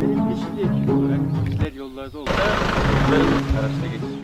Benim yeşilli ekili olarak bizler yollarda çocuklarımız araçta geçiş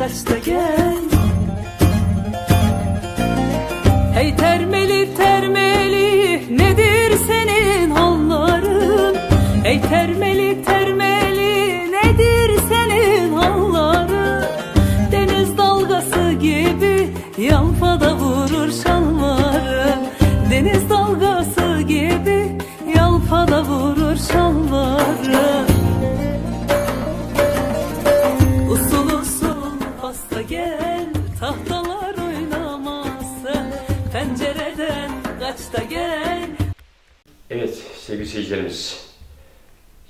دست Evet sevgili seyircilerimiz.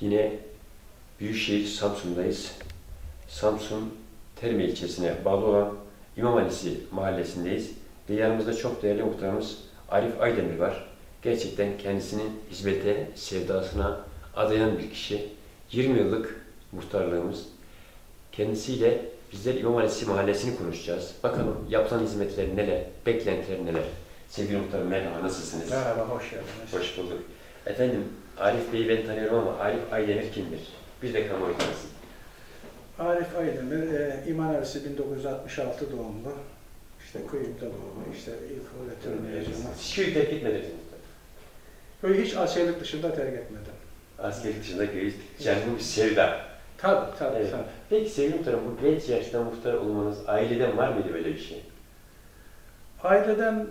Yine Büyükşehir Samsun'dayız. Samsun Terme ilçesine bağlı olan İmam Ali'si mahallesindeyiz. Ve yanımızda çok değerli muhtarımız Arif Aydemir var. Gerçekten kendisinin hizmete, sevdasına adayan bir kişi. 20 yıllık muhtarlığımız. Kendisiyle bizler İmam Ali'si mahallesini konuşacağız. Bakalım yapılan hizmetler neler, beklentiler neler. Sevgili muhtarım merhaba, nasılsınız? Merhaba, hoş geldiniz. Hoş bulduk. Efendim, Arif Bey'i ben tanıyorum ama Arif Aydemir kimdir? Bir de kamuoyu tanısın. Arif Aydemir, e, İman Ersi 1966 doğumlu. İşte köyümde doğumlu, işte ilk öğretim mezunu. Siz köyü terk etmediniz mi? Köyü hiç askerlik dışında terk etmedim. Askerlik dışında köyü, yani bu bir sevda. Tabii, tabii, Evet. tabii. Peki sevgili muhtarım, bu genç yaşta muhtar olmanız aileden var mıydı böyle bir şey? Aileden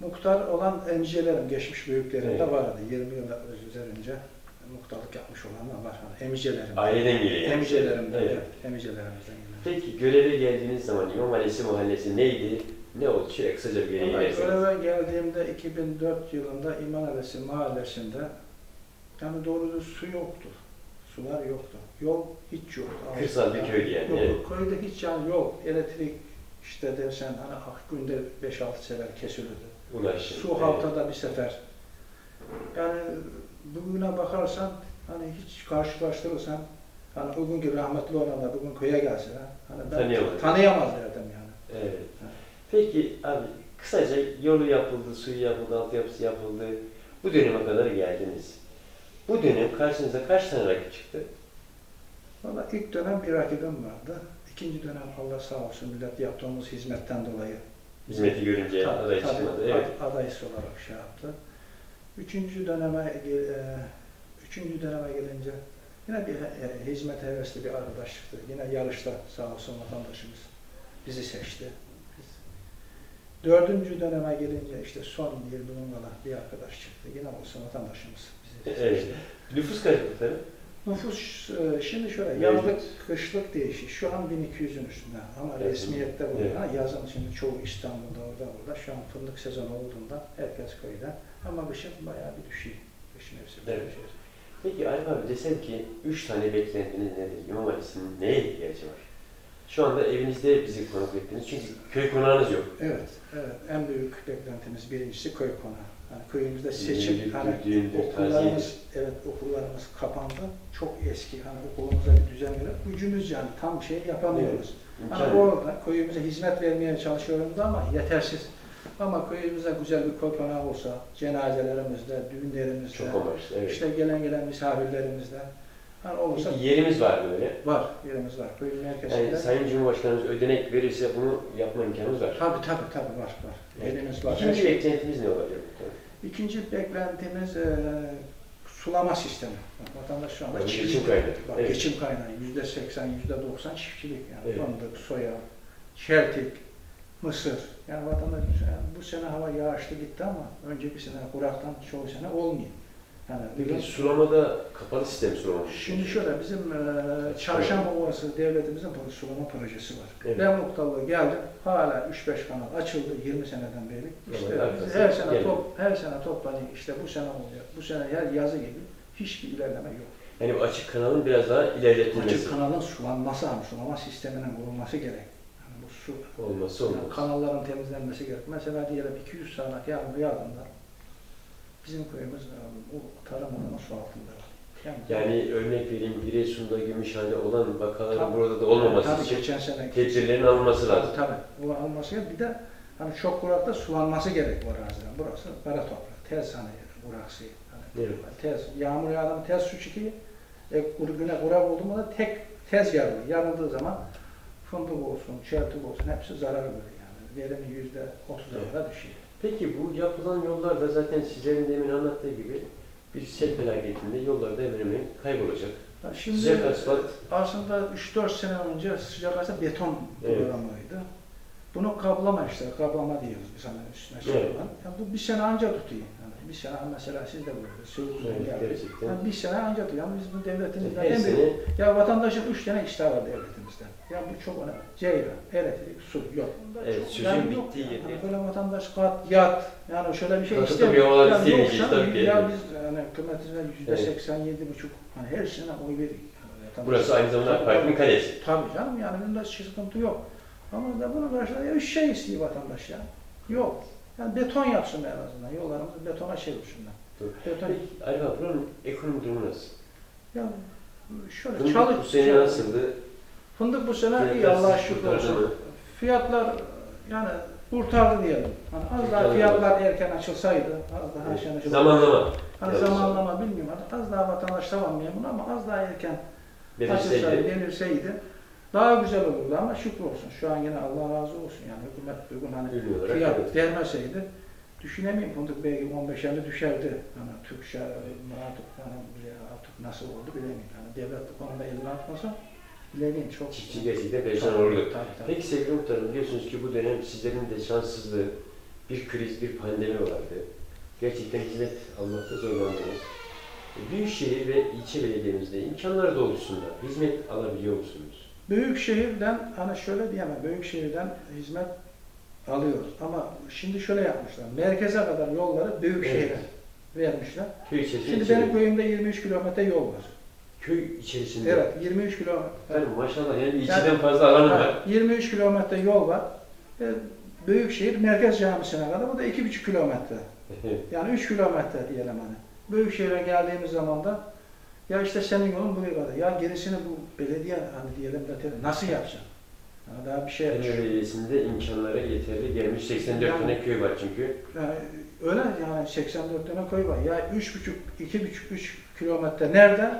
muhtar olan emcelerim, geçmiş büyüklerim Evet. de vardı. 20 yıl üzerince muhtarlık yapmış olanlar var. Yani emcelerim. Aileden geliyor yani. Evet. evet. Gelen. Peki göreve geldiğiniz zaman İmam Ali'si mahallesi neydi? Ne oldu? Şöyle kısaca bir verirseniz. Göreve geldiğimde 2004 yılında İman Adresi mahallesinde yani doğru düz su yoktu. Sular yoktu. Yol hiç yoktu. Kırsal bir köydü yani, Yok, evet. Köyde hiç yani yok. Elektrik işte dersen hani günde 5-6 sefer kesilirdi. Ulaşım. Su haftada bir sefer. Yani bugüne bakarsan hani hiç karşılaştırırsan hani o günkü rahmetli olanlar bugün köye gelse hani ben Tanıyamaz. tanıyamaz derdim yani. Evet. Peki abi kısaca yolu yapıldı, suyu yapıldı, altyapısı yapıldı. Bu döneme kadar geldiniz. Bu dönem karşınıza kaç tane rakip çıktı? Valla ilk dönem bir rakibim vardı. İkinci dönem Allah sağ olsun millet yaptığımız hizmetten dolayı Hizmeti görünce Tabii, aday tabii, çıkmadı. Evet. ad- adaysı olarak şey yaptı. Üçüncü döneme e, üçüncü döneme gelince yine bir e, hizmet hevesli bir arkadaş çıktı. Yine yarışta sağ olsun vatandaşımız bizi seçti. Biz. Dördüncü döneme gelince işte son 20 numaralı bir arkadaş çıktı. Yine olsun vatandaşımız bizi Evet. seçti. Nüfus kaç muhtarım? Nüfus e, şimdi şöyle Mevcut. yazlık kışlık değişik. Şu an 1200'ün üstünde ama Evet. resmiyette bu. Evet. Yazın şimdi çoğu İstanbul'da orada burada. Şu an fındık sezonu olduğunda herkes köyde. Ama kışın bayağı bir düşüyor. Kış mevsimi. Evet. düşüyor. Peki Arif abi desem ki üç tane beklentiniz nedir? İmam Ali'sinin neye ihtiyacı var? Şu anda evinizde bizi konuk ettiniz çünkü köy konağınız yok. Evet, evet. En büyük beklentimiz birincisi köy konağı. Yani köyümüzde Düğündür, seçim, hani düğündür, okullarımız, taziyedir. evet okullarımız kapandı. Çok eski, hani okulumuza bir düzen verip gücümüz yani tam şey yapamıyoruz. İmkan Hani yok. orada köyümüze hizmet vermeye çalışıyoruz ama yetersiz. Ama köyümüze güzel bir konağı olsa, cenazelerimizde, düğünlerimizde, Çok amaçlı. Evet. işte gelen gelen misafirlerimizde hani olursa Peki yerimiz var mı öyle? var, yerimiz var. Köyün merkezinde. Yani Sayın Cumhurbaşkanımız ödenek verirse bunu yapma imkanımız var. Tabii tabii tabii var, var. Yerimiz var. İkinci beklentimiz ne olacak? İkinci beklentimiz e, sulama sistemi. Bak, vatandaş şu anda Yani çiftçilik- geçim kaynağı. Bak, Evet. Geçim kaynağı. Yüzde seksen, yüzde doksan çiftçilik. Yani Evet. fındık, soya, çeltik, mısır. Yani vatandaş yani bu sene hava yağışlı gitti ama önceki sene kuraktan çoğu sene olmuyor. Yani Peki sulamada kapalı sistem sulama. Şimdi şöyle bizim e, Çarşamba Ovası devletimizin pro- sulama projesi var. Evet. Ben muhtarlığa geldim. Hala 3-5 kanal açıldı 20 seneden beri. İşte Evet, biz her sene geliyor. top, her sene toplanıyor. İşte bu sene oluyor. Bu sene her yazı gibi hiçbir ilerleme yok. Yani bu açık kanalın biraz daha ilerletilmesi Açık kanalın sulanması ama sulama sisteminin kurulması gerek. Yani bu su olması yani olmaz. kanalların temizlenmesi gerek. Mesela diyelim 200 saat yağmur yağdığında bizim köyümüz e, bu tarım alanı su altında var. Yani örnek vereyim Giresun'da Gümüşhane olan vakaların Tabii. burada da olmaması tabii için geçen sene tedbirlerin alınması Tabii lazım. tabii. Alması gerek. Bir de hani çok kurakta sulanması gerek bu araziden. Burası kara toprak. Tez hani kuraksı. Hani Evet. tez. Yağmur yağdı mı tez su çıkıyor. E, güne kurak oldu mu da tek tez yarılıyor. Yarıldığı zaman fındık olsun, çeltik olsun hepsi zarar görüyor yani. Verimi yüzde otuz'a kadar düşüyor. Peki bu yapılan yollarda zaten sizlerin demin anlattığı gibi bir sel felaketinde yollarda hemen hemen kaybolacak. Şimdi Sıcak asfalt aslında 3-4 sene önce sıcak asfalt beton Evet. programıydı. Bunu kaplama işte, kaplama diyoruz biz hani üstüne Evet. Yani bu bir sene anca tutuyor. Yani bir sene mesela siz de böyle Sığırcı'dan Evet, geldik. gerçekten. Yani bir sene anca tutuyor. Yani biz bu devletimizden her en büyük... sene Ya vatandaşın üç tane iştahı var devletimizde. Ya bu çok önemli. Ceyran, elektrik, su yok. Evet, Çok- sözün yani bittiği yani. yeri. Hani böyle vatandaş kat, yat. Yani şöyle bir şey Katıtı istemiyor. bir havalar Ya isteyemeyeceğiz yoksa tabii ki. Ya biz yani hükümetimize yüzde seksen yedi buçuk hani her şeyine oy veriyoruz. Yani burası aynı zamanda parkın tabii. kalesi. Tabii canım yani bunda sıkıntı yok. Ama da bunun karşılığında ya bir şey istiyor vatandaş ya. Yok. Yani beton yapsın en azından. Yollarımızı betona çevirsinler. Beton. Peki Ali abi buranın ekonomi durumu nasıl? Ya şöyle çalış. bu sene nasıldı? Fındık bu sene iyi Allah'a şükür olsun. Fiyatlar yani kurtardı diyelim. Hani az daha fiyatlar erken açılsaydı, az daha Evet. şöyle Zamanlama. Hani Evet. zamanlama bilmiyorum. Hani az daha vatandaş tamam memnun ama az daha erken açılsaydı, Verilseydi. denilseydi daha güzel olurdu ama şükür olsun. Şu an yine Allah razı olsun yani hükümet bugün hani fiyat vermeseydi düşünemeyim fındık belki 15'e düşerdi. Hani Türk şarabı artık, hani artık nasıl oldu bilemiyorum. Yani devlet bu konuda elini atmasa bilemiyorum çok. Çiftçi gerçekten perişan olurdu. tabii, tabii. Peki sevgili muhtarım biliyorsunuz ki bu dönem sizlerin de şanssızlığı, bir kriz, bir pandemi vardı. Gerçekten hizmet almakta zorlandınız. E, Büyükşehir ve ilçe belediyemizde imkanlar doğrultusunda hizmet alabiliyor musunuz? Büyük şehirden hani şöyle diyemem, büyük şehirden hizmet alıyoruz. Ama şimdi şöyle yapmışlar, merkeze kadar yolları büyük Evet. vermişler. İçerisinde, Şimdi benim köyümde 23 kilometre yol var. Köy içerisinde. Evet, 23 kilometre. Yani maşallah yani ilçeden fazla alanı var. Evet, 23 kilometre yol var. E, Büyükşehir Merkez Camisi'ne kadar, bu da 2,5 kilometre. Yani 3 kilometre diyelim hani. Büyükşehir'e geldiğimiz zaman da ya işte senin yolun buraya kadar. Ya gerisini bu belediye hani diyelim de nasıl yapacaksın? Yani daha bir şey Fener Belediyesi'nde imkanlara yeterli gelmiş 84 Yani- tane köy var çünkü. Yani öyle yani 84 tane köy var. Ya 3,5 2,5 3 kilometre nerede?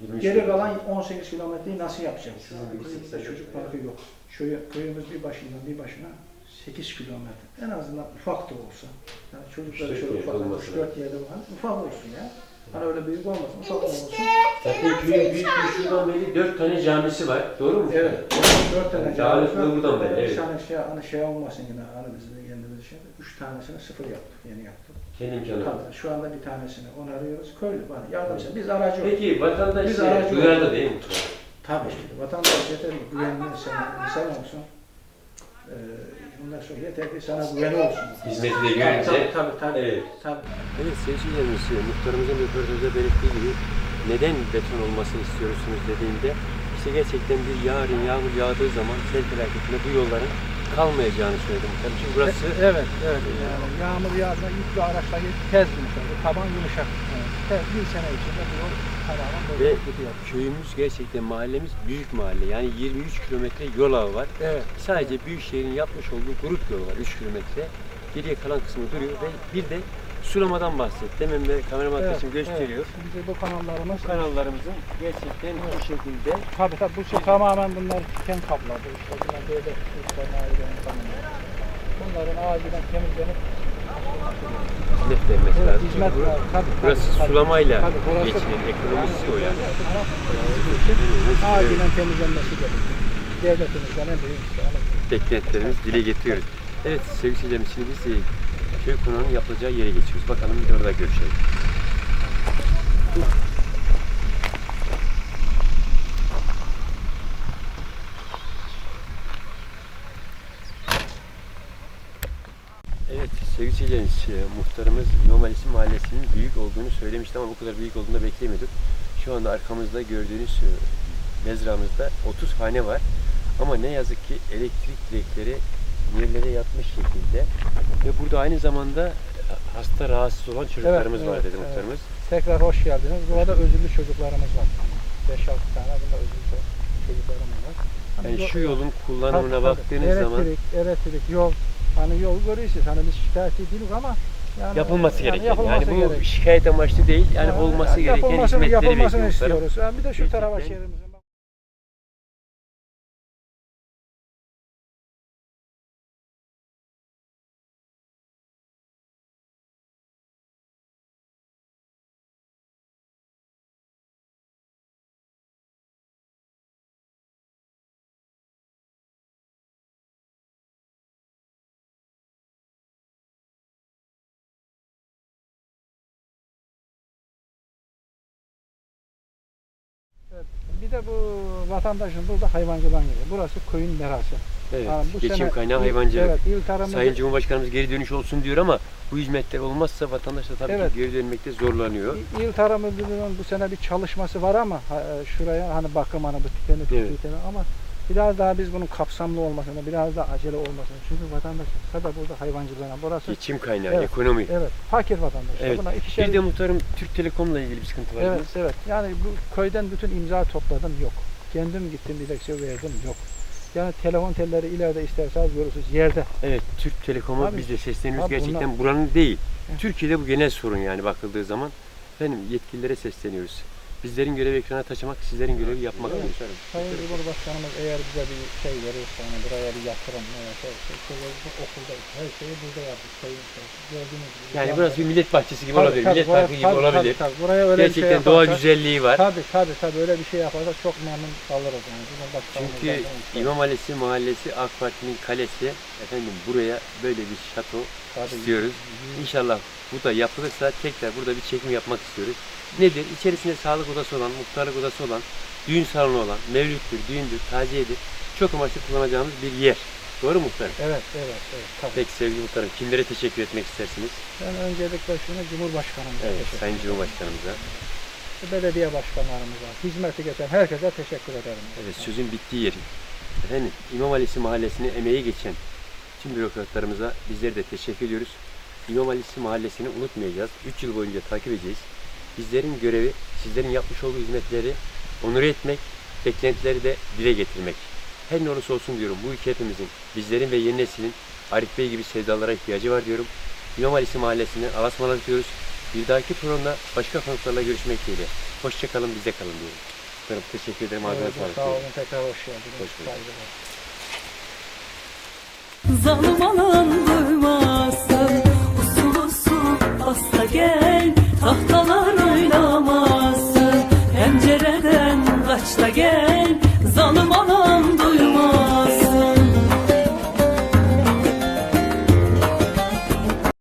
23 Geri kalan 18 kilometreyi nasıl yapacağız? Sizin Köyümüzde 80 çocuk yok. parkı yok. Köy, köyümüz bir başından bir başına 8 kilometre. En azından ufak da olsa. Yani çocukları Üç dört şöyle yerde ufak, olması 3-4 yerde var. Ufak olsun ya. Hani öyle büyük olmasın, ufak olsun. Zaten köyün büyük bir şuradan beri 4 tane camisi var. Doğru mu? Evet, 4 tane Yani cami dağınıklığı var. buradan belli, Bir evet. tane şey, hani şey olmasın yine, hani bizim de kendimiz şey, 3 tanesini sıfır yaptık, yeni yaptık. Kendi imkanı. Tabii, şu anda bir tanesini onarıyoruz. Köylü var, yardımcı. Biz aracı oluruz. Peki vatandaş Biz size aracı duyarlı değil mi? Tabii ki. Vatandaş yeter ki güvenli sana insan olsun. Ee, bundan sonra yeter ki sana güveni olsun. Hizmeti de Tabii görünce. tabii tabii. tabii. Evet. tabii. Evet sevgililerimiz, muhtarımızın röportajda belirttiği gibi neden beton olmasını istiyorsunuz dediğimde işte gerçekten bir yarın yağmur yağdığı zaman sel felaketinde bu yolların kalmayacağını söyledi muhtarım. Çünkü burası Evet, evet. Yani yağmur yağdığında yüklü araçlar tez yumuşak, taban yumuşak. Evet. Bir sene içinde bu yol tamamen Ve böyle gidiyor. köyümüz gerçekten mahallemiz büyük mahalle. Yani 23 kilometre yol ağı var. Evet. Sadece Büyükşehir'in yapmış olduğu grup yol var 3 kilometre. Geriye kalan kısmı duruyor ve bir de sulamadan bahset. Demin de kameraman arkadaşım gösteriyor. Evet. Bizim bu kanallarımız Kanallarımızın gerçekten bu şekilde Tabii tabii bu şey tamamen bunlar diken kapladı. İşte bunlar böyle üstlerine ayrılan kanallar. Bunların acilen temizlenip hizmet vermesi evet, lazım. hizmet var. Tabii, Burası tabii. sulamayla Tabii, burası- geçinen ekonomisi o yani. Acilen temizlenmesi gerekiyor. Devletimizden en büyük. Beklentilerimizi dile getiriyoruz. Evet sevgili seyircilerimiz şimdi biz e, köy konağının yapılacağı yere geçiyoruz. Bakalım bir orada görüşelim. E, muhtarımız İmam Ali'si mahallesinin büyük olduğunu söylemişti ama bu kadar büyük olduğunu da beklemiyorduk. Şu anda arkamızda gördüğünüz e, mezramızda 30 hane var. Ama ne yazık ki elektrik direkleri yerlere yatmış şekilde ve burada aynı zamanda e, hasta rahatsız olan çocuklarımız Evet, var evet, dedi evet. muhtarımız. Tekrar hoş geldiniz. Burada özürlü çocuklarımız var. 5-6 tane bunda özürlü çocuklarımız var. Hani Yani yo- şu yolun kullanımına tabii. baktığınız elektrik, zaman elektrik, yol. Hani yol görüyorsunuz. Hani biz şikayetçi değiliz ama yani, yapılması gereken. Yani, yapılması bu gerek. şikayet amaçlı değil. Yani, olması gereken yapılmasını, hizmetleri yapılmasını istiyoruz. Yani bir de şu tarafa Gerçekten. Bir de bu vatandaşın burada hayvancıdan geliyor. Burası köyün merası. Evet. Yani bu Geçim sene kaynağı il- hayvancılık. Evet, il tarımı Sayın Cumhurbaşkanımız geri dönüş olsun diyor ama bu hizmetler olmazsa vatandaş da tabii Evet. ki geri dönmekte zorlanıyor. İ- İl Tarım Müdürlüğü'nün bu sene bir çalışması var ama şuraya hani bakım hani bu tipeni Evet. evet. ama biraz daha biz bunun kapsamlı olmasını, biraz daha acele olmasını. Çünkü vatandaş tabii burada hayvancılığına burası Geçim kaynağı, Evet. ekonomi. evet fakir vatandaş. Evet. Buna ikişer Bir de muhtarım Türk Telekom'la ilgili bir sıkıntı var. Evet, evet. Yani bu köyden bütün imza topladım yok. Kendim gittim dilekçe verdim yok. Yani telefon telleri ileride isterseniz görürsünüz yerde. Evet, Türk Telekom'a biz de sesleniyoruz. Gerçekten bunlar- buranın değil. Evet. Türkiye'de bu genel sorun yani bakıldığı zaman. Efendim yetkililere sesleniyoruz. Bizlerin görevi ekrana taşımak, sizlerin görevi yapmak. Evet. Sayın Cumhurbaşkanımız eğer bize bir şey verirse, hani buraya bir yatırım veya şey, şey, şey verirse okulda her şeyi burada yaptık. Şey, gördüğünüz gibi. Yani burası bir millet bahçesi gibi Tabii, olabilir, tabii, millet buraya- parkı gibi tabii, olabilir. Tabii, tabii. Buraya öyle bir şey Gerçekten doğa güzelliği var. Tabii tabii tabii öyle bir şey yaparsa çok memnun kalırız yani. Cumhurbaşkanımız Çünkü. İmam Ali'si mahallesi AK Parti'nin kalesi. Efendim buraya böyle bir şato Tabii. istiyoruz. İnşallah bu da yapılırsa tekrar burada bir çekim yapmak istiyoruz. Nedir? İçerisinde sağlık odası olan, muhtarlık odası olan, düğün salonu olan, mevlüttür, düğündür, taziyedir. Çok amaçlı kullanacağımız bir yer. Doğru mu muhtarım? Evet evet evet. Tabii. Peki sevgili muhtarım kimlere teşekkür etmek istersiniz? Ben öncelikle şunu Cumhurbaşkanımıza Evet, teşekkür Sayın. Cumhurbaşkanımıza. Belediye başkanlarımıza, hizmeti geçen herkese teşekkür ederim. Evet, sözün bittiği yer. Efendim, İmam Ali'si mahallesine emeği geçen tüm bürokratlarımıza bizler de teşekkür ediyoruz. İmam Ali'si mahallesini unutmayacağız. 3 yıl boyunca takip edeceğiz. Bizlerin görevi, sizlerin yapmış olduğu hizmetleri onur etmek, beklentileri de dile getirmek. Her ne olursa olsun diyorum, bu ülke hepimizin, bizlerin ve yeni neslin Arif Bey gibi sevdalara ihtiyacı var diyorum. İmam Ali'si mahallesinden alasmalar diyoruz. Bir dahaki programda başka konuklarla görüşmek dileğiyle. Hoşçakalın, bize kalın diyorum. Efendim, teşekkür ederim. Evet, sağ olun tekrar hoş geldiniz. Hoş bulduk. Zalim alan duymasın Usul usul hasta gel hasta que